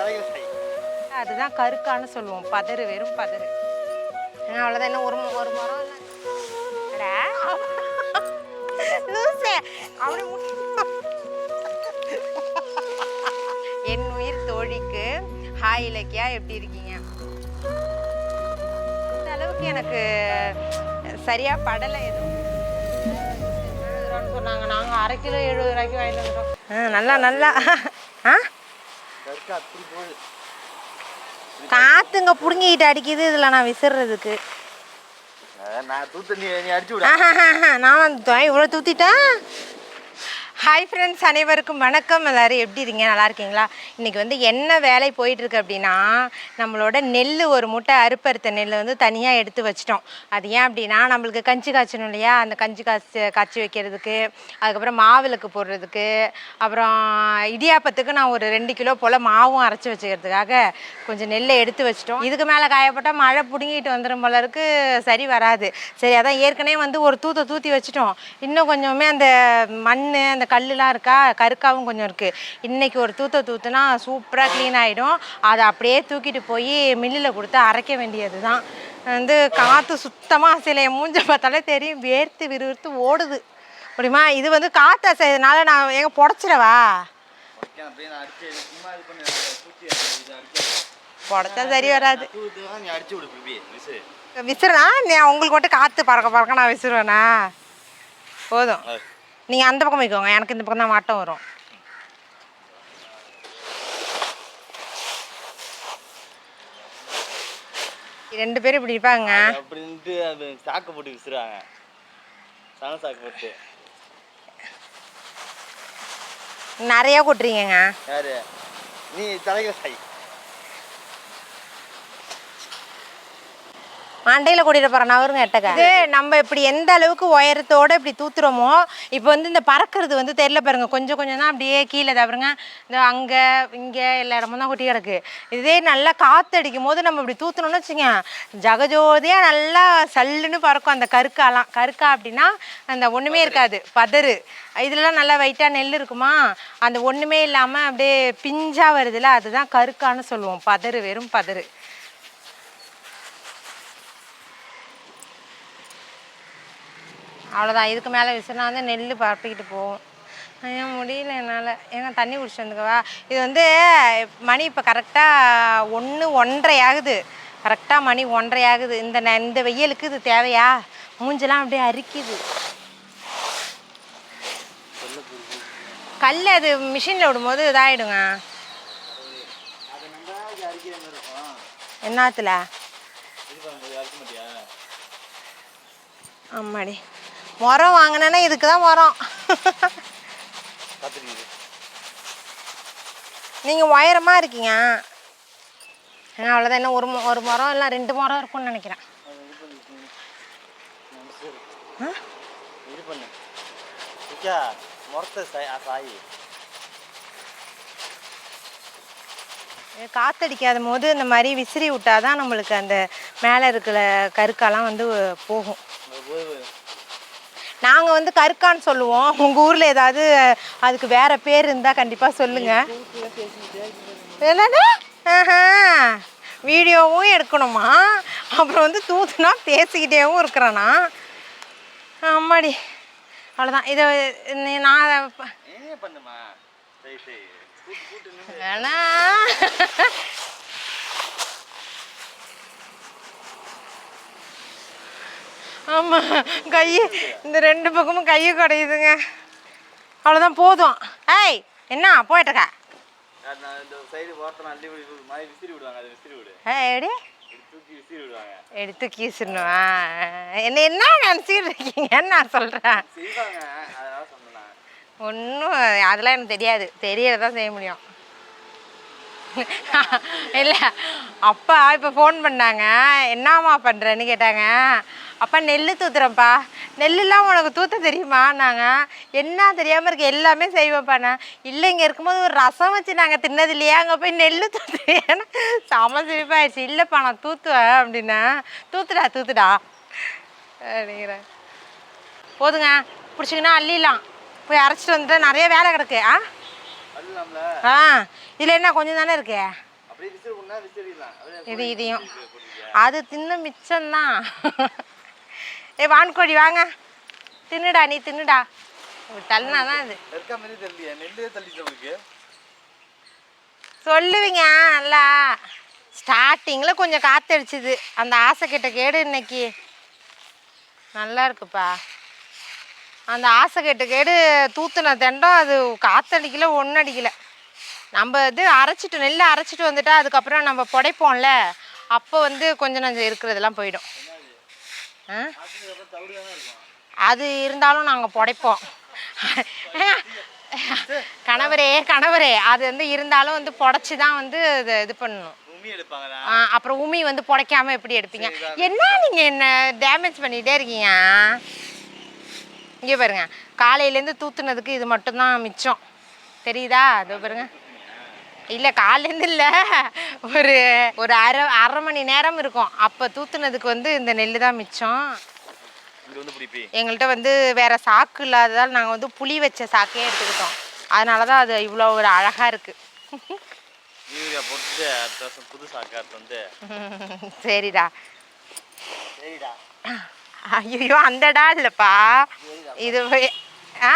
தலைகள் சை அதுதான் கருக்கான்னு சொல்லுவோம். பதறு வெறும் பதறு. அவ்வளோதான் என்ன ஒரு ஒரு மரம். என் உயிர் தோழிக்கு ஹாய் இலக்கியா எப்படி இருக்கீங்க? இந்த அளவுக்கு எனக்கு சரியா படலை எதுவும். எழுபது ரூபான்னு சொன்னாங்க. நாங்கள் அரை கிலோ எழுபது ரூபாய்க்கு வாங்கிட்டு வந்துட்டோம். நல்லா நல்லா. அப்படி போகுது. காத்துங்க புடுங்கிக்கிட்டு அடிக்குது இதில் நான் விசிறதுக்கு. நான் தூத்து நீ அடிச்சு விட. நான் வந்து இவ்வளோ தூத்திட்டேன் ஹாய் ஃப்ரெண்ட்ஸ் அனைவருக்கும் வணக்கம். எல்லாரும் எப்படி இருக்கீங்க? நல்லா இருக்கீங்களா? இன்றைக்கி வந்து என்ன வேலை போயிட்டுருக்கு அப்படின்னா நம்மளோட நெல் ஒரு மூட்டை அறுப்பறுத்த நெல் வந்து தனியாக எடுத்து வச்சிட்டோம். அது ஏன் அப்படின்னா நம்மளுக்கு கஞ்சி காய்ச்சணும் இல்லையா? அந்த கஞ்சி காய்ச்சி காய்ச்சி வைக்கிறதுக்கு அதுக்கப்புறம் மாவிளக்கு போடுறதுக்கு அப்புறம் இடியாப்பத்துக்கு நான் ஒரு ரெண்டு கிலோ போல் மாவும் அரைச்சி வச்சுக்கிறதுக்காக கொஞ்சம் நெல்லை எடுத்து வச்சிட்டோம். இதுக்கு மேலே காயப்பட்டால் மழை பிடுங்கிட்டு வந்துடும் போல இருக்கு. சரி வராது. சரி அதான் ஏற்கனவே வந்து ஒரு தூத்தை தூத்தி வச்சிட்டோம். இன்னும் கொஞ்சமே அந்த மண் அந்த கல்லுலாம் இருக்கா? கருக்காவும் கொஞ்சம் இருக்குது இன்னைக்கு ஒரு தூத்தை தூத்துனா சூப்பராக க்ளீன் ஆகிடும் அதை அப்படியே தூக்கிட்டு போய் மில்லில் கொடுத்து அரைக்க வேண்டியது தான் வந்து காற்று சுத்தமாக சிலைய மூஞ்ச பார்த்தாலே தெரியும். வேர்த்து விறுவிறுத்து ஓடுது. முடியுமா இது வந்து காற்று அசைறதுனால நான் எங்கே புடச்சிடவா? புடச்சா சரி வராது. தூத்து நீ அடிச்சு விடு பிபி மிஸ் விசிறா நீ உங்களுக்கு மட்டும் காற்று பறக்க பறக்க நான் விசிறுவேனா? போதும். நீங்கள் அந்த பக்கம் வைக்கோங்க எனக்கு இந்த பக்கம் தான் மாட்டம் வரும். ரெண்டு பேரும் இப்படி இருப்பாங்க. அப்படின்ட்டு அது சாக்கு போட்டு விசுறாங்க. சன சாக்கு போட்டு. நிறைய கொட்டுறீங்கங்க. யாரு? நீ தலைகள் சை மண்டையில் கூட்டிகிட்டு போகிறேன் அவருங்க எட்டக்க. இது நம்ம இப்படி எந்த அளவுக்கு உயரத்தோடு இப்படி தூத்துறோமோ இப்போ வந்து இந்த பறக்கிறது வந்து தெரியல பாருங்க. கொஞ்சம் கொஞ்சம் தான் அப்படியே கீழே தவறுங்க இந்த அங்கே இங்கே எல்லா இடமும் தான் கொட்டி கிடக்கு. இதே நல்லா காற்று அடிக்கும் போது நம்ம இப்படி தூத்துனோம்னு வச்சுங்க ஜகஜோதியாக நல்லா சல்லுன்னு பறக்கும் அந்த கருக்காலாம். கருக்கா அப்படின்னா அந்த ஒன்றுமே இருக்காது. பதறு. இதெல்லாம் நல்லா வெயிட்டாக நெல் இருக்குமா? அந்த ஒன்றுமே இல்லாமல் அப்படியே பிஞ்சாக வருதுல்ல அதுதான் கருக்கான்னு சொல்லுவோம். பதறு வெறும் பதறு. அவ்வளோதான் இதுக்கு மேலே விசிறினா வந்து நெல் பரப்பிக்கிட்டு போகும். ஐயா முடியல என்னால். ஏங்க தண்ணி குடிச்சு வந்துக்கவா இது வந்து மணி இப்போ கரெக்டாக ஒன்று ஒன்றரை ஆகுது கரெக்டாக மணி ஒன்றரை ஆகுது. இந்த ந- இந்த வெயிலுக்கு இது தேவையா? மூஞ்செல்லாம் அப்படியே அரிக்குது. கல் அது மிஷினில் விடும்போது இதாகிடுங்க என்னத்துல? ஆமாடி. உரம் வாங்கினேன்னா இதுக்கு தான் உரம் நீங்கள் உயரமாக இருக்கீங்க. ஏன்னா அவ்வளோதான் என்ன ஒரு ஒரு மரம் இல்லை ரெண்டு மரம் இருக்கும்னு நினைக்கிறேன். காத்தடிக்காத போது இந்த மாதிரி விசிறி விட்டாதான் நம்மளுக்கு அந்த மேலே இருக்கிற கருக்காலாம் வந்து போகும். நாங்கள் வந்து கருக்கான்னு சொல்லுவோம். உங்கள் ஊரில் ஏதாவது அதுக்கு வேற பேர் இருந்தால் கண்டிப்பாக சொல்லுங்கள் என்னது? ஆஹா. வீடியோவும் எடுக்கணுமா? அப்புறம் வந்து தூத்துனா பேசிக்கிட்டேவும் இருக்கிறேனா? ஆமாடி அவ்வளோதான் இதை நான் வேணா. ஆமாம் கை இந்த ரெண்டு பக்கமும் கையை குடையுதுங்க. அவ்வளோதான் போதும். ஏய் என்ன விசிறி விடுவாங்க எடுத்து கீசிடணுமா என்ன என்ன நினச்சிக்கிட்டு இருக்கீங்கன்னு நான் சொல்கிறேன். ஒன்றும் அதெல்லாம் எனக்கு தெரியாது. தெரியறதான் செய்ய முடியும். இல்லை அப்பா இப்போ ஃபோன் பண்ணாங்க. என்னம்மா பண்ணுறேன்னு கேட்டாங்க. அப்பா நெல் தூத்துறேன்ப்பா. நெல்லுலாம் உனக்கு தூத்த தெரியுமா? நாங்கள் என்ன தெரியாமல் இருக்கு எல்லாமே செய்வேன்ப்பா நான். இல்லை இங்கே இருக்கும்போது ஒரு ரசம் வச்சு நாங்கள் தின்னது இல்லையா அங்கே போய் நெல் தூத்துறேன் செம சிரிப்பாயிடுச்சு இல்லைப்பா நான் தூத்துவேன் அப்படின்னா. தூத்துடா தூத்துடா. அப்படிங்கிறேன் போதுங்க பிடிச்சிங்கன்னா அள்ளிடலாம். போய் அரைச்சிட்டு வந்துட்டு நிறைய வேலை கிடக்கு. ஆ? ஆ இதில் என்ன கொஞ்சம் தானே இருக்கு? இது இதையும். அது தின்ன மிச்சம்தான். ஏ வான்கோழி வாங்க. தின்னுடா நீ தின்னுடா. தள்ளினா தான் அது. சொல்லுவீங்க நல்லா. ஸ்டார்டிங்கில் கொஞ்சம் காத்தடிச்சுது. அந்த ஆசை கிட்ட கேடு இன்னைக்கு. நல்லா இருக்குப்பா. அந்த ஆசை கெட்ட கேடு தூத்துன தெண்டம் அது காத்தடிக்கல ஒன்றும் அடிக்கல நம்ம இது அரைச்சிட்டு நெல் அரைச்சிட்டு வந்துட்டா அதுக்கப்புறம் நம்ம புடைப்போம்ல அப்போ வந்து கொஞ்சம் நஞ்சம் இருக்கிறதெல்லாம் போயிடும் ஆ அதுக்கப்புறம் தவிடு தானே இருக்கும் அது இருந்தாலும் நாங்கள் புடைப்போம். கணவரே கணவரே அது வந்து இருந்தாலும் வந்து புடைச்சி தான் வந்து இது இது பண்ணணும். உமி எடுப்பாங்களா? ஆ, அப்புறம் உமி வந்து புடைக்காம எப்படி எடுப்பீங்க? என்ன நீங்கள் என்ன டேமேஜ் பண்ணிகிட்டே இருக்கீங்க? இங்கே பாருங்க காலையிலேருந்து தூத்துனதுக்கு இது மட்டும்தான் மிச்சம். தெரியுதா? இதோ பாருங்க. இல்லை காலையிலேருந்து இல்லை. ஒரு ஒரு அரை அரை மணி நேரம் இருக்கும். அப்போ தூத்துனதுக்கு வந்து இந்த நெல் தான் மிச்சம். எங்கள்கிட்ட வந்து வேற சாக்கு இல்லாததால் நாங்கள் வந்து புளி வச்ச சாக்கையே எடுத்துக்கிட்டோம். அதனால தான் அது இவ்வளோ ஒரு அழகாக இருக்குது யூரியா போட்டுட்டு அடுத்த வருஷம் புது சாக்காட்டு வந்து. சரிடா. சரிடா. ஐயோ அந்தடா இல்லைப்பா. இது ஆ?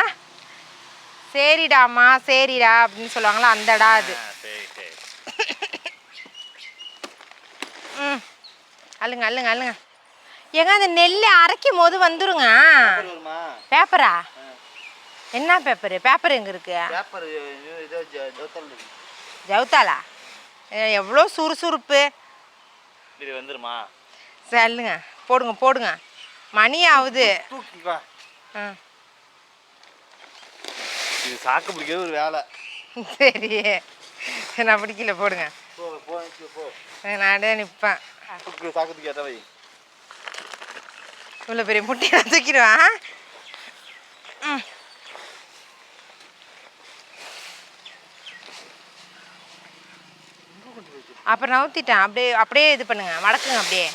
சரிடாம்மா சரிடா அப்படின்னு சொல்லுவாங்களா அந்தடா அது ஆ, சரி சரி ம். அள்ளுங்க அள்ளுங்க அள்ளுங்க ஏங்க அந்த நெல் அரைக்கும் போது வந்துருங்க. பேப்பர் என்ன பேப்பரு? பேப்பர் எங்கே இருக்கு? ஜவுத்தாலா எவ்வளோ சுறுசுறுப்பு. இது வந்துருமா? சொல்லுங்க போடுங்க போடுங்க. மணி ஆகுது இது சாக்கு பிடிக்கிறது ஒரு வேலை. சரி. நான் பிடிக்கல போடுங்க. நானே நிற்பேன் தூக்கு சாக்கு தூக்கி ஏற்ற வை இவ்வளோ பெரிய முட்டையை தூக்கிடுவேன். அப்புறம் நவுத்திட்டேன் அப்படியே அப்படியே இது பண்ணுங்க. மடக்குங்க அப்படியே.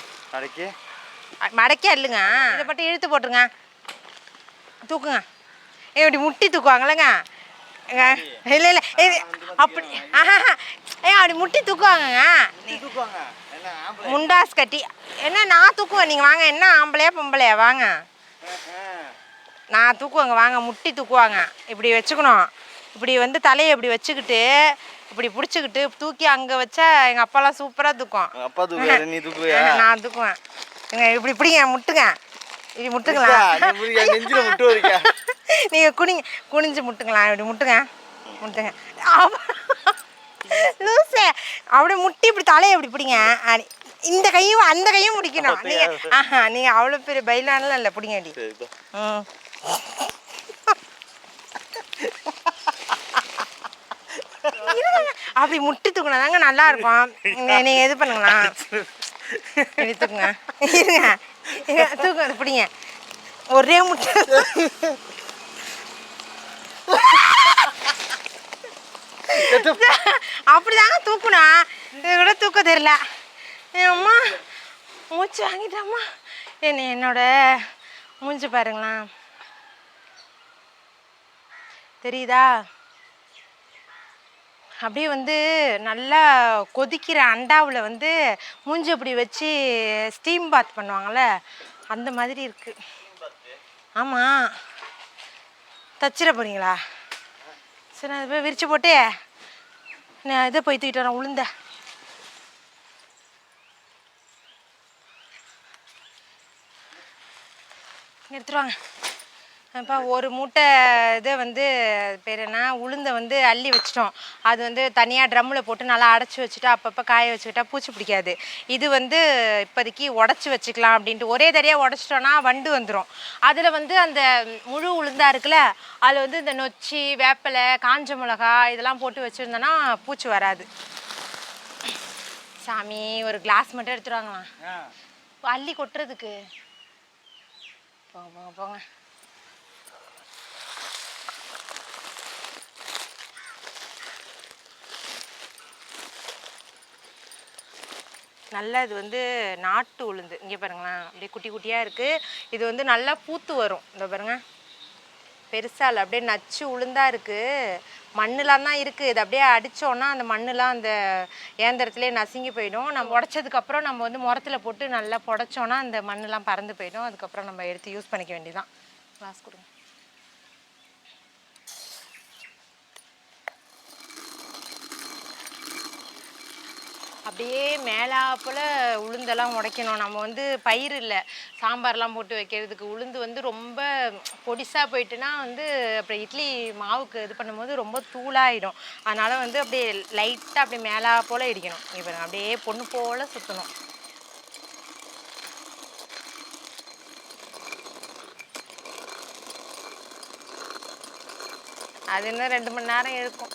அ- மடக்கி அள்ளுங்க. இதை மட்டும் இழுத்து போட்டுருங்க. தூக்குங்க. ஏ இப்படி முட்டி தூக்குவாங்களேங்க இல்லை இல்லை அப்படி ஆஹா. ஏ அப்படி முட்டி தூக்குவாங்கங்க. தூக்குவாங்க. முண்டாஸ் கட்டி. என்ன நான் தூக்குவேன் நீங்கள் வாங்க. என்ன ஆம்பளையா பொம்பளையா? வாங்க. நான் தூக்குவாங்க வாங்க. முட்டி தூக்குவாங்க. இப்படி வச்சுக்கணும். இப்படி வந்து தலையை இப்படி வச்சுக்கிட்டு இப்படி பிடிச்சிக்கிட்டு தூக்கி அங்கே வச்சா எங்கள் அப்பாலாம் சூப்பராக தூக்கும். அப்பா தூக்குவாரு நீ தூக்குவியா? நான் தூக்குவேன். இங்க இப்படி பிடிங்க முட்டுங்க. இப்படி முட்டுங்களா? நீ புரியா, நெஞ்சில முட்டு வரைக்கா? நீங்கள் குனிங்க குனிஞ்சு முட்டுங்களா? இப்படி முட்டுங்க முட்டுங்க. லூசே. அப்படியே முட்டி இப்படி தலையை இப்படி பிடிங்க. இந்த கையும் அந்த கையும் பிடிக்கணும். நீங்க ஆஹா நீங்க அவ்வளோ பெரிய பயிலானலாம் இல்லை. பிடிங்க இருங்க. அப்படி முட்டி தூக்குனா தாங்க நல்லா இருக்கும். நீங்க- இது பண்ணுங்களா? இப்படி தூக்குங்க. இருங்க. இருங்க, தூக்குங்க பிடிங்க. ஒரே முட்டை. அப்படிதாங்க தூக்கணும் இது கூட தூக்க தெரியல. என் அம்மா மூச்சு வாங்கிட்டாம்மா. என்ன என்னோட மூஞ்சி பாருங்களேன். தெரியுதா? அப்படியே வந்து நல்லா கொதிக்கிற அண்டாவில் வந்து மூஞ்சி அப்படி வச்சு ஸ்டீம் பாத் பண்ணுவாங்கள்ல அந்த மாதிரி இருக்கு. ஆமாம் தச்சிட போறீங்களா? சரி நான் போய் விரிச்சு போட்டு நான் இதை போய் தூக்கிட்டு வரேன் உளுந்த. எடுத்துருவாங்க அப்பா ஒரு மூட்டை இதை வந்து பேர் என்ன? உளுந்தை வந்து அள்ளி வச்சிட்டோம். அது வந்து தனியாக ட்ரம்மில் போட்டு நல்லா அடைச்சி வச்சுட்டு அப்பப்போ காய வச்சுக்கிட்டா பூச்சி பிடிக்காது. இது வந்து இப்போதைக்கு உடச்சி வச்சுக்கலாம் அப்படின்ட்டு ஒரே தடையாக உடச்சிட்டோன்னா வண்டு வந்துடும் அதில் வந்து அந்த முழு உளுந்தா இருக்குல்ல அதில் வந்து இந்த நொச்சி வேப்பிலை காஞ்ச மிளகா இதெல்லாம் போட்டு வச்சுருந்தோன்னா பூச்சி வராது. சாமி ஒரு கிளாஸ் மட்டும் ஆ. அள்ளி கொட்டுறதுக்கு. போங்க போங்க போங்க. நல்லா இது வந்து நாட்டு உளுந்து. இங்கே பாருங்களேன் அப்படியே குட்டி குட்டியாக இருக்குது இது வந்து நல்லா பூத்து வரும். இந்த பாருங்க. பெருசால் அப்படியே நச்சு உளுந்தாக இருக்குது மண்ணுலாம் தான் இருக்குது இது அப்படியே அடித்தோன்னா அந்த மண்ணுலாம் அந்த ஏந்திரத்துலேயே நசுங்கி போயிடும். நம்ம உடச்சதுக்கப்புறம் நம்ம வந்து முரத்தில் போட்டு நல்லா புடச்சோன்னா அந்த மண்ணுலாம் பறந்து போயிடும். அதுக்கப்புறம் நம்ம எடுத்து யூஸ் பண்ணிக்க வேண்டியதான் கிளாஸ் கொடுங்க. அப்படியே மேலாப்பில் உளுந்தெல்லாம் உடைக்கணும். நம்ம வந்து பயிர் இல்லை. சாம்பார்லாம் போட்டு வைக்கிறதுக்கு உளுந்து வந்து ரொம்ப பொடிசாக போயிட்டுனா வந்து அப்புறம் இட்லி மாவுக்கு இது பண்ணும்போது ரொம்ப தூளாயிடும். அதனால் வந்து அப்படியே லைட்டாக அப்படியே மேலா போல் இடிக்கணும். இப்போ அப்படியே பொண்ணு போல் சுற்றணும் அது இன்னும் ரெண்டு மணி நேரம் இருக்கும்.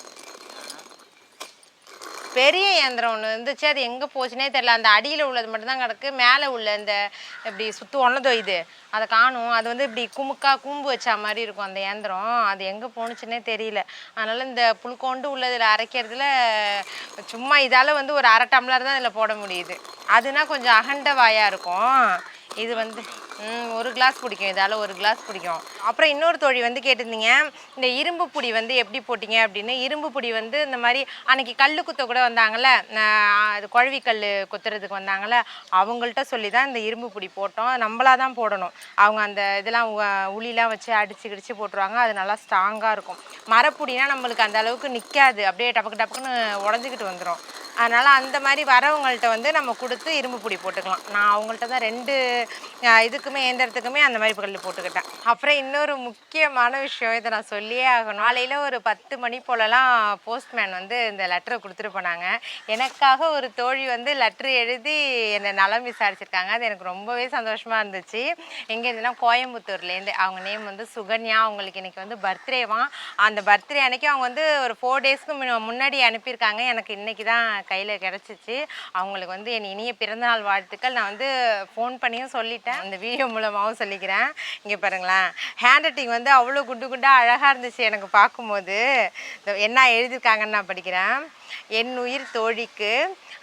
பெரிய இயந்திரம் ஒன்று இருந்துச்சு. அது எங்கே போச்சுனே தெரில அந்த அடியில் உள்ளது மட்டும்தான் கிடக்கு. மேலே உள்ள இந்த இப்படி சுற்றுவோம்ல இது. அதை காணும். அது வந்து இப்படி குமுக்கா கூம்பு வச்ச மாதிரி இருக்கும் அந்த இயந்திரம். அது எங்கே போணுச்சுன்னே தெரியல. அதனால் இந்த புழுக்கோண்டு உள்ளதில் அரைக்கிறதுல சும்மா இதால் வந்து ஒரு அரை டம்ளர் தான் இதில் போட முடியுது. அதுனா கொஞ்சம் அகண்ட வாயாக இருக்கும். இது வந்து ம், ஒரு கிளாஸ் பிடிக்கும் இதால் ஒரு கிளாஸ் பிடிக்கும் அப்புறம் இன்னொரு தோழி வந்து கேட்டிருந்தீங்க இந்த இரும்பு பொடி வந்து எப்படி போட்டீங்க அப்படின்னு. இரும்பு பொடி வந்து இந்த மாதிரி அன்னைக்கு கல் குத்த கூட வந்தாங்கள்ல அது குழவி கல் குத்துறதுக்கு வந்தாங்கள்ல அவங்கள்ட்ட சொல்லி தான் இந்த இரும்பு பொடி போட்டோம். நம்மளாக தான் போடணும். அவங்க அந்த இதெல்லாம் உளிலாம் வச்சு அடிச்சு கிடிச்சு போட்டுருவாங்க. அது நல்லா ஸ்ட்ராங்காக இருக்கும். மரப்பொடினா நம்மளுக்கு அந்த அளவுக்கு நிற்காது அப்படியே டபக்கு டபக்குன்னு உடஞ்சிக்கிட்டு வந்துடும் அதனால் அந்த மாதிரி வரவங்கள்ட்ட வந்து நம்ம கொடுத்து இரும்பு பொடி போட்டுக்கலாம். நான் அவங்கள்ட்ட தான் ரெண்டு இது இதுக்குமே ஏந்திரத்துக்குமே அந்த மாதிரி கல் போட்டுக்கிட்டேன். அப்புறம் இன்னொரு முக்கியமான விஷயம் இதை நான் சொல்லியே ஆகணும். காலையில் ஒரு பத்து மணி போலலாம் போஸ்ட்மேன் வந்து இந்த லெட்டரை கொடுத்துட்டு போனாங்க. எனக்காக ஒரு தோழி வந்து லெட்ரு எழுதி என்னை நலம் விசாரிச்சிருக்காங்க. அது எனக்கு ரொம்பவே சந்தோஷமாக இருந்துச்சு. எங்கே கோயம்புத்தூர்லேருந்து. அவங்க நேம் வந்து சுகன்யா. அவங்களுக்கு இன்னைக்கு வந்து பர்த்டேவாம் அந்த பர்த்டே அன்னைக்கு அவங்க வந்து ஒரு ஃபோர் டேஸ்க்கு முன்னாடி அனுப்பியிருக்காங்க. எனக்கு இன்றைக்கி தான் கையில் கிடச்சிச்சு. அவங்களுக்கு வந்து என் இனிய பிறந்தநாள் வாழ்த்துக்கள். நான் வந்து ஃபோன் பண்ணியும் சொல்லிட்டேன். அந்த வீ வீடியோ மூலமாகவும் சொல்லிக்கிறேன். இங்கே பாருங்களேன் ஹேண்ட் ரைட்டிங் வந்து அவ்வளோ குண்டு குண்டாக அழகாக இருந்துச்சு எனக்கு பார்க்கும்போது. என்ன எழுதியிருக்காங்கன்னு நான் படிக்கிறேன். என் உயிர் தோழிக்கு.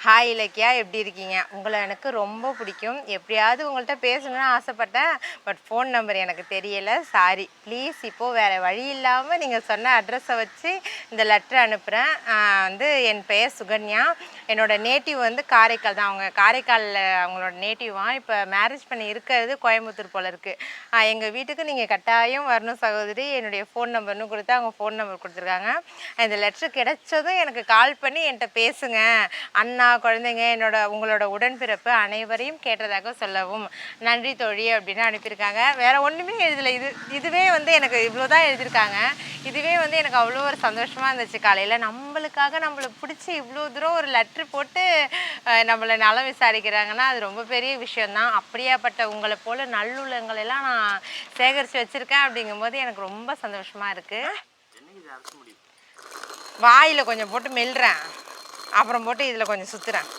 ஹாய் இலக்கியா. எப்படி இருக்கீங்க? உங்களை எனக்கு ரொம்ப பிடிக்கும். எப்படியாவது உங்கள்கிட்ட பேசணும்னு ஆசைப்பட்டேன். பட் ஃபோன் நம்பர் எனக்கு தெரியலை. சாரி ப்ளீஸ் இப்போது வேறு வழி இல்லாமல் நீங்கள் சொன்ன அட்ரஸை வச்சு இந்த லெட்டர் அனுப்புகிறேன் வந்து என் பெயர் சுகன்யா. என்னோட நேட்டிவ் வந்து காரைக்கால் தான். அவங்க காரைக்காலில் அவங்களோட நேட்டிவாக இப்போ மேரேஜ் பண்ணி இருக்கிறது கோயம்புத்தூர் போல் இருக்குது எங்கள் வீட்டுக்கு நீங்கள் கட்டாயம் வரணும் சகோதரி. என்னுடைய ஃபோன் நம்பர்னு கொடுத்து அவங்க ஃபோன் நம்பர் கொடுத்துருக்காங்க. இந்த லெட்ரு கிடைச்சதும் எனக்கு கால் பண்ணி என்கிட்ட பேசுங்க. அண்ணா குழந்தைங்க என்னோட உங்களோட உடன்பிறப்பு அனைவரையும் கேட்டதாக சொல்லவும் நன்றி தோழி அப்படின்னு அனுப்பியிருக்காங்க. வேற ஒன்றுமே எழுதலை. இது இதுவே வந்து எனக்கு இவ்வளோ தான் எழுதியிருக்காங்க. இதுவே வந்து எனக்கு அவ்வளோ ஒரு சந்தோஷமாக இருந்துச்சு காலையில். நம்மளுக்காக நம்மளை பிடிச்சி இவ்வளோ தூரம் ஒரு லெட்ரு போட்டு நம்மளை நலம் விசாரிக்கிறாங்கன்னா அது ரொம்ப பெரிய விஷயந்தான் அப்படியாப்பட்ட உங்களை போல நல்லுள்ளங்களெல்லாம் நான் சேகரித்து வச்சுருக்கேன் அப்படிங்கும்போது எனக்கு ரொம்ப சந்தோஷமாக இருக்குது வாயில் கொஞ்சம் போட்டு மெல்றேன். அப்புறம் போட்டு இதில் கொஞ்சம் சுற்றுறேன்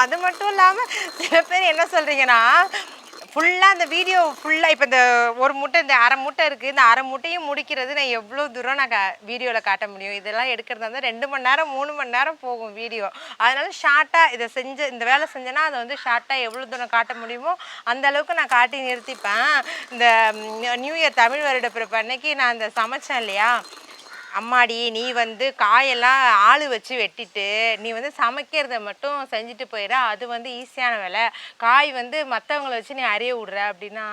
அது மட்டும் இல்லாமல் சில பேர் என்ன சொல்கிறீங்கன்னா ஃபுல்லாக அந்த வீடியோ ஃபுல்லாக இப்போ இந்த ஒரு மூட்டை இந்த அரை மூட்டை இருக்குது இந்த அரை மூட்டையும் முடிக்கிறது நான் எவ்வளோ தூரம் நான் கா வீடியோவில் காட்ட முடியும்? இதெல்லாம் எடுக்கிறதா இருந்தால் ரெண்டு மணி நேரம் மூணு மணி நேரம் போகும் வீடியோ அதனால ஷார்ட்டாக இதை செஞ்சு இந்த வேலை செஞ்சேன்னா அதை வந்து ஷார்ட்டாக எவ்வளோ தூரம் காட்ட முடியுமோ அந்த அளவுக்கு நான் காட்டி நிறுத்திப்பேன். இந்த நியூ இயர் தமிழ் வருட பிறப்பு அன்னைக்கு நான் இந்த சமைச்சேன் இல்லையா? அம்மாடி நீ வந்து காயெல்லாம் ஆள் வச்சு வெட்டிட்டு நீ வந்து சமைக்கிறத மட்டும் செஞ்சுட்டு போயிட அது வந்து ஈஸியான வேலை. காய் வந்து மற்றவங்கள வச்சு நீ அறிய விடுற அப்படின்னா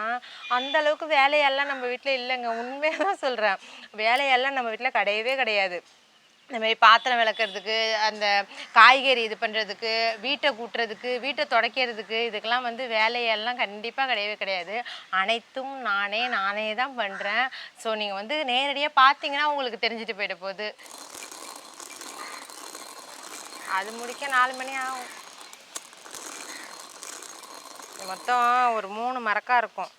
அந்த அளவுக்கு வேலையெல்லாம் நம்ம வீட்டில் இல்லைங்க. உண்மையாக தான் சொல்கிறேன் வேலையெல்லாம் நம்ம வீட்டில் கிடையவே கிடையாது. இந்த மாதிரி பாத்திரம் விளக்குறதுக்கு அந்த காய்கறி இது பண்ணுறதுக்கு வீட்டை கூட்டுறதுக்கு வீட்டை துடைக்கிறதுக்கு இதுக்கெல்லாம் வந்து வேலையெல்லாம் கண்டிப்பாக கிடையவே கிடையாது. அனைத்தும் நானே நானே தான் பண்ணுறேன் ஸோ நீங்கள் வந்து நேரடியாக பார்த்தீங்கன்னா உங்களுக்கு தெரிஞ்சுட்டு போயிட போகுது. அது முடிக்க நாலு மணி ஆகும். மொத்தம் ஒரு மூணு மரக்கா இருக்கும்.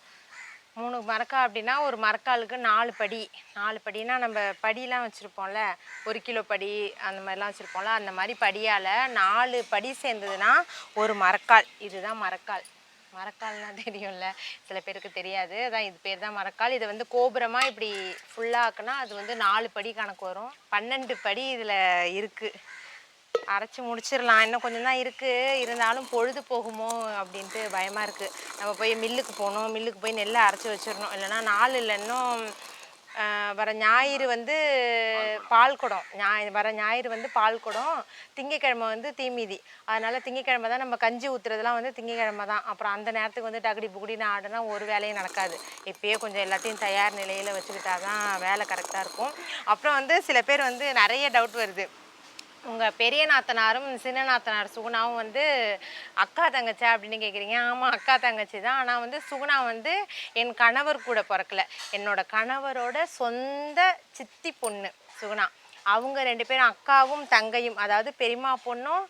மூணு மரக்கா அப்படின்னா ஒரு மரக்காலுக்கு நாலு படி. நாலு படினா நம்ம படிலாம் வச்சுருப்போம்ல. ஒரு கிலோ படி அந்த மாதிரிலாம் வச்சுருப்போம்ல. அந்த மாதிரி படியால் நாலு படி சேர்ந்ததுன்னா ஒரு மரக்கால். இதுதான் மரக்கால். மரக்கால்லாம் தெரியும்ல. சில பேருக்கு தெரியாது. அதான் இது பேர் தான் மரக்கால். இதை வந்து கோபுரமாக இப்படி ஃபுல்லாக ஆக்குனா அது வந்து நாலு படி கணக்கு வரும். பன்னெண்டு படி இதில் இருக்குது அரைச்சி முடிச்சிடலாம் இன்னும் கொஞ்சம் தான் இருக்குது இருந்தாலும் பொழுது போகுமோ அப்படின்ட்டு பயமாக இருக்குது நம்ம போய் மில்லுக்கு போகணும் மில்லுக்கு போய் நெல்லை அரைச்சி வச்சிடணும் இல்லைன்னா நாள் இல்லை இன்னும் வர ஞாயிறு வந்து பால் குடம். ஞாயிறு வர ஞாயிறு வந்து பால் குடம். திங்கக்கிழமை வந்து தீமிதி அதனால் திங்கக்கிழமை தான் நம்ம கஞ்சி ஊற்றுறதுலாம் வந்து திங்கக்கிழமை தான். அப்புறம் அந்த நேரத்துக்கு வந்து டகுடி புகுடின்னு ஆடுனா ஒரு வேலையும் நடக்காது. இப்பயே கொஞ்சம் எல்லாத்தையும் தயார் நிலையில் வச்சுக்கிட்டா தான் வேலை கரெக்டாக இருக்கும். அப்புறம் வந்து சில பேர் வந்து நிறைய டவுட் வருது. உங்கள் பெரிய நாத்தனாரும் சின்ன நாத்தனார் சுகுணாவும் வந்து அக்கா தங்கச்சா? அப்படின்னு கேட்குறீங்க ஆமாம் அக்கா தங்கச்சி தான். ஆனால் வந்து சுகுணா வந்து என் கணவர் கூட பிறக்கல. என்னோட கணவரோட சொந்த சித்தி பொண்ணு சுகுணா. அவங்க ரெண்டு பேரும் அக்காவும் தங்கையும் அதாவது பெரியம்மா பொண்ணும்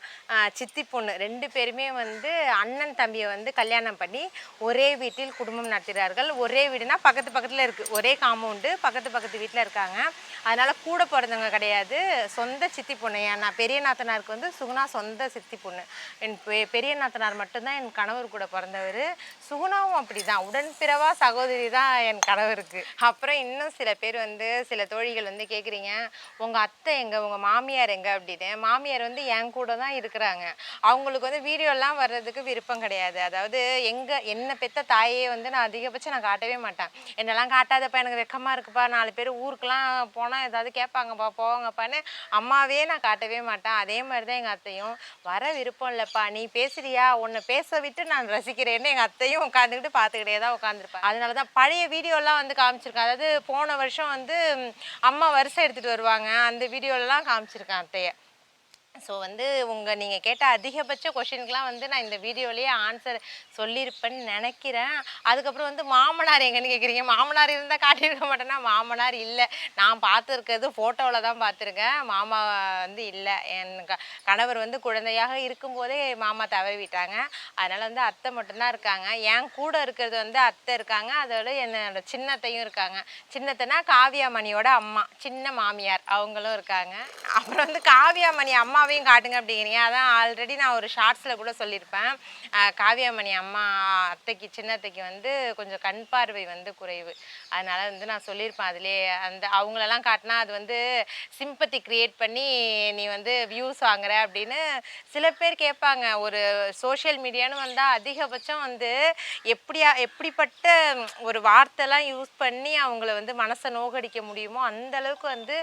சித்தி பொண்ணு ரெண்டு பேருமே வந்து அண்ணன் தம்பியை வந்து கல்யாணம் பண்ணி ஒரே வீட்டில் குடும்பம் நடத்துகிறார்கள் ஒரே வீடுனா பக்கத்து பக்கத்தில் இருக்குது ஒரே காம்பவுண்டு பக்கத்து பக்கத்து வீட்டில் இருக்காங்க. அதனால் கூட பிறந்தவங்க கிடையாது. சொந்த சித்தி பொண்ணு. நான் பெரிய நாத்தனாருக்கு வந்து சுகுணா சொந்த சித்தி பொண்ணு. என் பெ- பெரிய நாத்தனார் மட்டும்தான் என் கணவர் கூட பிறந்தவர். சுகுணாவும் அப்படி தான் உடன்பிறவா சகோதரி தான் என் கணவருக்கு. அப்புறம் இன்னும் சில பேர் வந்து சில தோழிகள் வந்து கேட்குறீங்க உங்கள் அத்தை எங்க? உங்கள் மாமியார் எங்க? அப்படின்னு. மாமியார் வந்து என் கூட தான் இருக்கிறாங்க. அவங்களுக்கு வந்து வீடியோலாம் வர்றதுக்கு விருப்பம் கிடையாது. அதாவது எங்க என்ன பெத்த தாயே வந்து நான் அதிகபட்சம் நான் காட்டவே மாட்டேன். என்னெல்லாம் காட்டாதப்பா எனக்கு வெக்கமா இருக்குப்பா. நாலு பேர் ஊருக்குலாம் போனால் ஏதாவது கேட்பாங்கப்பா போவாங்கப்பான்னு அம்மாவே நான் காட்டவே மாட்டேன். அதே மாதிரி தான் எங்கள் அத்தையும். வர விருப்பம் இல்லைப்பா. நீ பேசுறியா? உன்னை பேச விட்டு நான் ரசிக்கிறேன்னு எங்கள் அத்தையும் உட்காந்துக்கிட்டு பார்த்துக்கிட்டே தான் உட்காந்துருப்பேன் அதனால தான் பழைய வீடியோலாம் வந்து காமிச்சிருக்கேன் அதாவது போன வருஷம் வந்து அம்மா வருஷம் எடுத்துகிட்டு வருவாங்க. அந்த வீடியோலலாம் காமிச்சிருக்கேன் அத்தையை. ஸோ வந்து உங்கள் நீங்கள் கேட்ட அதிகபட்ச கொஷினுக்குலாம் வந்து நான் இந்த வீடியோலேயே ஆன்சர் சொல்லியிருப்பேன்னு நினைக்கிறேன். அதுக்கப்புறம் வந்து மாமனார் எங்கன்னு கேட்குறீங்க மாமனார் இருந்தால் காட்டியிருக்க மாட்டேன்னா மாமனார் இல்லை. நான் பார்த்துருக்கிறது ஃபோட்டோவில் தான் பார்த்துருக்கேன். மாமா வந்து இல்லை. என் க- கணவர் வந்து குழந்தையாக இருக்கும்போதே மாமா தவறிவிட்டாங்க. அதனால் வந்து அத்தை மட்டும்தான் இருக்காங்க. என் கூட இருக்கிறது வந்து அத்தை இருக்காங்க. அதோட என்னோட சின்னத்தையும் இருக்காங்க. சின்னத்தைனா காவியாமணியோட அம்மா. சின்ன மாமியார். அவங்களும் இருக்காங்க. அப்புறம் வந்து காவியாமணி அம்மா அம்மாவையும் காட்டுங்க அப்படிங்கிறீங்க. அதான் ஆல்ரெடி நான் ஒரு ஷார்ட்ஸில் கூட சொல்லியிருப்பேன். காவியாமணி அம்மா அத்தைக்கு சின்னத்தைக்கு வந்து கொஞ்சம் கண் பார்வை வந்து குறைவு. அதனால் வந்து நான் சொல்லியிருப்பேன் அதிலே அந்த அவங்களெல்லாம் காட்டினா அது வந்து சிம்பத்தி க்ரியேட் பண்ணி நீ வந்து வியூஸ் வாங்குற அப்படின்னு சில பேர் கேட்பாங்க. ஒரு சோஷியல் மீடியான்னு வந்தால் அதிகபட்சம் வந்து எப்படியா எப்படிப்பட்ட ஒரு வார்த்தைலாம் யூஸ் பண்ணி அவங்கள வந்து மனசை நோகடிக்க முடியுமோ அந்த அளவுக்கு வந்து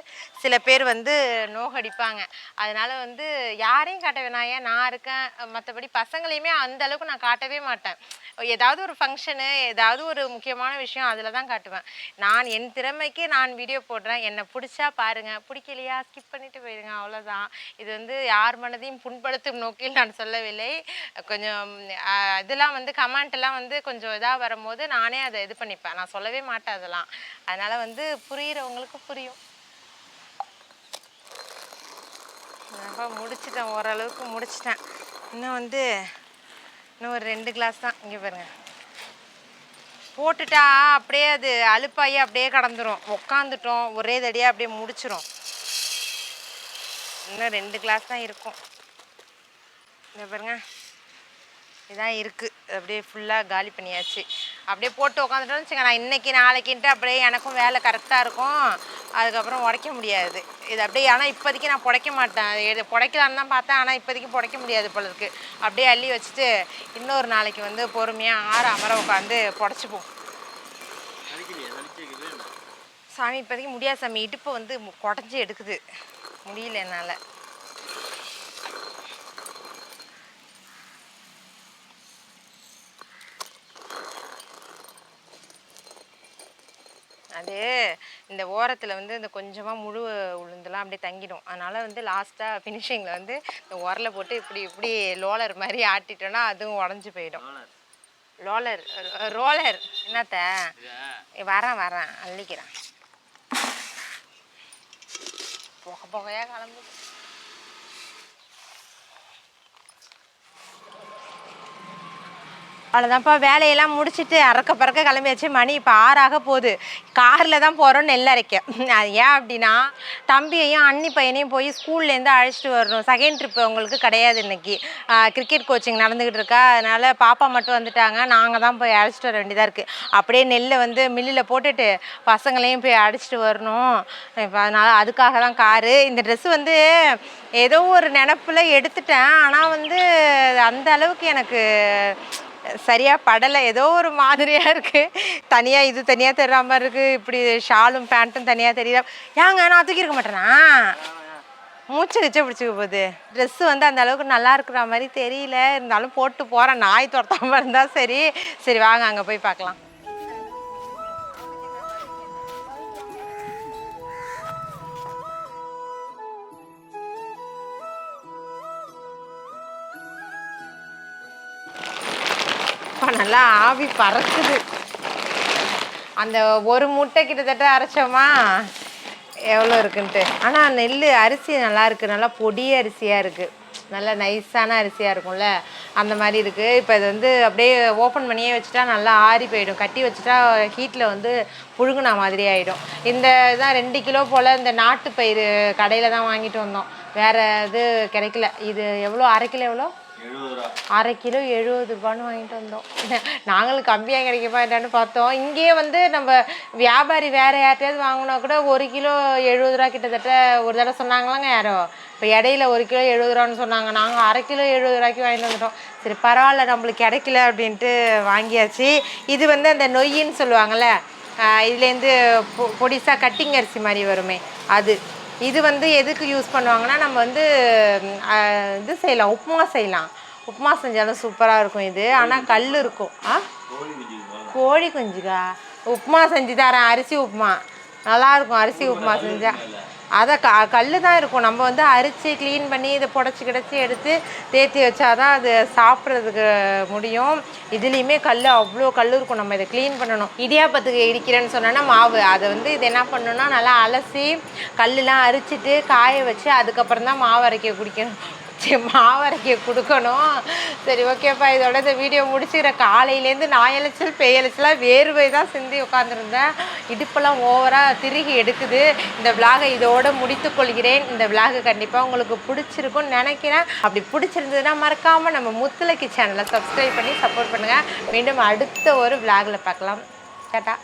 சில பேர் வந்து நோகடிப்பாங்க. அதனால் வந்து யாரையும் காட்ட வேணாம். ஏன் நான் இருக்கேன். மற்றபடி பசங்களையுமே அந்த அளவுக்கு நான் காட்டவே மாட்டேன். ஏதாவது ஒரு ஃபங்க்ஷனு ஏதாவது ஒரு முக்கியமான விஷயம் அதில் தான் காட்டுவேன். நான் என் திறமைக்கு நான் வீடியோ போடுறேன். என்னை பிடிச்சா பாருங்கள் பிடிக்கலையா? ஸ்கிப் பண்ணிட்டு போயிடுங்க அவ்வளோதான் இது வந்து யார் மனதையும் புண்படுத்தும் நோக்கில் நான் சொல்லவில்லை. கொஞ்சம் இதெல்லாம் வந்து கமெண்ட்லாம் வந்து கொஞ்சம் இதாக வரும்போது நானே அதை இது பண்ணிப்பேன். நான் சொல்லவே மாட்டேன் அதெல்லாம். அதனால் வந்து புரியுறவங்களுக்கு புரியும். அப்பா முடிச்சிட்டேன் ஓரளவுக்கு முடிச்சிட்டேன். இன்னும் வந்து இன்னும் ஒரு ரெண்டு கிளாஸ் தான். இங்கே பாருங்க. போட்டுட்டா அப்படியே அது அலுப்பாகி அப்படியே கடந்துரும். உக்காந்துட்டோம் ஒரே தடியாக அப்படியே முடிச்சிடும் இன்னும் ரெண்டு கிளாஸ் தான் இருக்கும். இங்கே பாருங்க. இதான் இருக்குது அப்படியே ஃபுல்லாக காலி பண்ணியாச்சு. அப்படியே போட்டு உட்காந்துட்டோம்னு வச்சுக்கோங்க. நான் இன்றைக்கி நாளைக்கின்ட்டு அப்படியே எனக்கும் வேலை கரெக்டாக இருக்கும். அதுக்கப்புறம் உடைக்க முடியாது. இது அப்படியே ஆனால் இப்போதைக்கு நான் புடைக்க மாட்டேன். இது புடைக்கலான்னு தான் பார்த்தேன். ஆனால் இப்போதைக்கு புடைக்க முடியாது போல இருக்கு. அப்படியே அள்ளி வச்சுட்டு இன்னொரு நாளைக்கு வந்து பொறுமையாக ஆற அமர உட்காந்து புடச்சிப்போம். சாமி இப்போதைக்கு முடியாது சாமி. இடுப்பு வந்து குடஞ்சி எடுக்குது. முடியல என்னால். அது இந்த ஓரத்தில் வந்து இந்த கொஞ்சமாக முழு உளுந்துலாம் அப்படியே தங்கிடும். அதனால் வந்து லாஸ்ட்டாக ஃபினிஷிங்கில் வந்து இந்த உரலை போட்டு இப்படி இப்படி லோலர் மாதிரி ஆட்டிட்டோன்னா அதுவும் உடஞ்சி போயிடும். லோலர் ரோலர் என்னத்த? வரேன் வரேன். அள்ளிக்கிறேன். புகை புகையா கிளம்புது. அவ்வளோதான்ப்பா வேலையெல்லாம் முடிச்சுட்டு அறக்க பறக்க கிளம்பியாச்சு. மணி இப்போ ஆறாக போகுது. காரில் தான் போகிறோம் நெல் அரைக்க. அது ஏன் அப்படின்னா தம்பியையும் அண்ணி பையனையும் போய் ஸ்கூல்லேருந்து அழைச்சிட்டு வரணும். செகண்ட் ட்ரிப் உங்களுக்கு கிடையாது இன்னைக்கு. கிரிக்கெட் கோச்சிங் நடந்துக்கிட்டு இருக்கா. அதனால் பாப்பா மட்டும் வந்துட்டாங்க. நாங்கள் தான் போய் அழைச்சிட்டு வர வேண்டியதாக இருக்குது அப்படியே நெல்லை வந்து மில்லில் போட்டுட்டு பசங்களையும் போய் அழைச்சிட்டு வரணும். இப்போ அதனால் அதுக்காக தான் காரு. இந்த ட்ரெஸ் வந்து ஏதோ ஒரு நினப்பில் எடுத்துட்டேன். ஆனால் வந்து அந்த அளவுக்கு எனக்கு சரியாக படலை. ஏதோ ஒரு மாதிரியாக இருக்குது தனியாக இது தனியாக தெரியாம மாதிரி இருக்குது இப்படி ஷாலும் பேண்ட்டும் தனியாக தெரியல ஏங்க நான் தூக்கியிருக்க மாட்டேனா? மூச்சு கிச்ச பிடிச்சிக்க போகுது. ட்ரெஸ்ஸு வந்து அந்த அளவுக்கு நல்லா இருக்கிற மாதிரி தெரியல. இருந்தாலும் போட்டு போகிறேன் நாய் துரத்தாமல் இருந்தால் சரி. சரி வாங்க அங்கே போய் பார்க்கலாம். நல்லா ஆவி பறக்குது. அந்த ஒரு முட்டை கிட்டத்தட்ட அரைச்சோமா? எவ்வளோ இருக்குன்ட்டு. ஆனால் நெல் அரிசி நல்லா இருக்குது நல்லா பொடி அரிசியாக இருக்குது நல்லா நைஸான அரிசியாக இருக்கும்ல. அந்த மாதிரி இருக்குது இப்போ இது வந்து அப்படியே ஓப்பன் பண்ணியே வச்சுட்டா நல்லா ஆறி போயிடும். கட்டி வச்சுட்டா ஹீட்டில் வந்து புழுங்குன மாதிரி ஆகிடும் இந்த இதான் ரெண்டு கிலோ போல் இந்த நாட்டு பயிர் கடையில் தான் வாங்கிட்டு வந்தோம். வேறு இது கிடைக்கல. இது எவ்வளோ? அரை கிலோ எவ்வளோ? அரை கிலோ எழுபது ரூபான்னு வாங்கிட்டு வந்தோம். நாங்களும் கம்மியாக கிடைக்குமா என்னன்னு பார்த்தோம். இங்கேயே வந்து நம்ம வியாபாரி வேறு யார்ட்டையாவது வாங்கினா கூட ஒரு கிலோ எழுபது ரூபா கிட்டத்தட்ட ஒரு தடவை சொன்னாங்களாங்க யாரோ. இப்போ இடையில ஒரு கிலோ எழுபது ரூபான்னு சொன்னாங்க. நாங்கள் அரை கிலோ எழுபது ரூபாய்க்கு வாங்கிட்டு வந்துட்டோம். சரி பரவாயில்ல நம்மளுக்கு கிடைக்கல அப்படின்ட்டு வாங்கியாச்சு. இது வந்து அந்த நொய்யின்னு சொல்லுவாங்கள்ல இதுலேருந்து பொ பொடிசாக கட்டிங் அரிசி மாதிரி வருமே அது. இது வந்து எதுக்கு யூஸ் பண்ணுவாங்கன்னா நம்ம வந்து இது செய்யலாம் உப்புமா செய்யலாம். உப்புமா செஞ்சாலும் சூப்பராக இருக்கும் இது. ஆனால் கல் இருக்கும். ஆ? கோழி குஞ்சுக்கா? உப்புமா செஞ்சு தரேன் அரிசி உப்புமா. நல்லாயிருக்கும் அரிசி உப்புமா செஞ்சால் அதை க கல் தான் இருக்கும். நம்ம வந்து அரிச்சு க்ளீன் பண்ணி இதை புடச்சி கிடச்சி எடுத்து தேத்தி வச்சாதான் அது சாப்பிட்றதுக்கு முடியும். இதுலேயுமே கல் அவ்வளோ கல் இருக்கும். நம்ம இதை க்ளீன் பண்ணணும். இடியாப்பத்துக்கு இடிக்கிறேன்னு சொன்னோன்னா மாவு. அதை வந்து இது என்ன பண்ணணும்னா நல்லா அலசி கல்லெலாம் அரிச்சிட்டு காய வச்சு அதுக்கப்புறம் தான் மாவு அரைக்க குடிக்கணும். சரி மாவரைக்கு கொடுக்கணும். சரி ஓகேப்பா இதோட இந்த வீடியோ முடிச்சுக்கிறேன் காலையிலேருந்து நாயலைச்சல் பேயலைச்சலாக வேர்வை தான் சிந்தி உட்காந்துருந்தேன் இடுப்பெல்லாம் ஓவராக திருகி எடுக்குது. இந்த விலாகை இதோட முடித்து கொள்கிறேன். இந்த விலாகு கண்டிப்பாக உங்களுக்கு பிடிச்சிருக்கும்னு நினைக்கிறேன். அப்படி பிடிச்சிருந்ததுன்னா மறக்காமல் நம்ம முத்துலக்கி சேனலை சப்ஸ்கிரைப் பண்ணி சப்போர்ட் பண்ணுங்கள் மீண்டும் அடுத்த ஒரு விலாகில் பார்க்கலாம். டாட்டா.